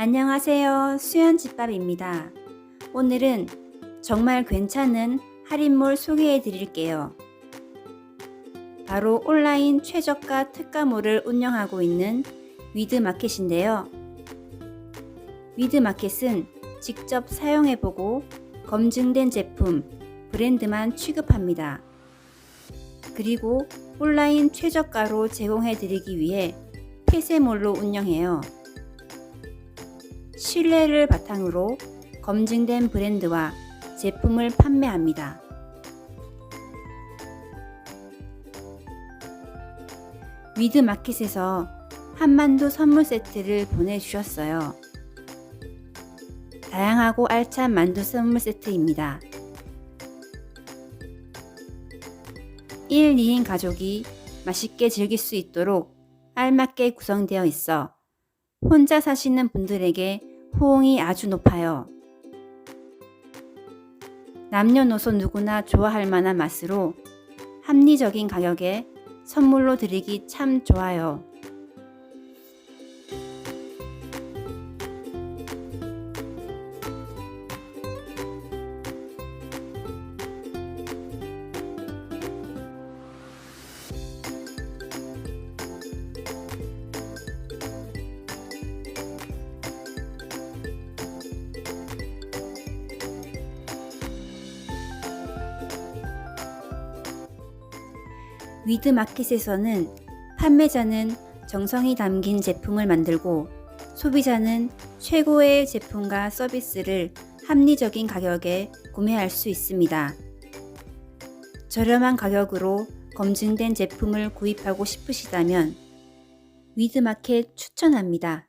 안녕하세요. 수연집밥입니다. 오늘은 정말 괜찮은 할인몰 소개해 드릴게요. 바로 온라인 최저가 특가몰을 운영하고 있는 위드마켓인데요. 위드마켓은 직접 사용해보고 검증된 제품, 브랜드만 취급합니다. 그리고 온라인 최저가로 제공해 드리기 위해 폐쇄몰로 운영해요. 신뢰를 바탕으로 검증된 브랜드와 제품을 판매합니다. 위드마켓에서 한만두 선물 세트를 보내주셨어요. 다양하고 알찬 만두 선물 세트입니다. 1, 2인 가족이 맛있게 즐길 수 있도록 알맞게 구성되어 있어 혼자 사시는 분들에게 호응이 아주 높아요. 남녀노소 누구나 좋아할 만한 맛으로 합리적인 가격에 선물로 드리기 참 좋아요. 위드마켓에서는 판매자는 정성이 담긴 제품을 만들고 소비자는 최고의 제품과 서비스를 합리적인 가격에 구매할 수 있습니다. 저렴한 가격으로 검증된 제품을 구입하고 싶으시다면 위드마켓 추천합니다.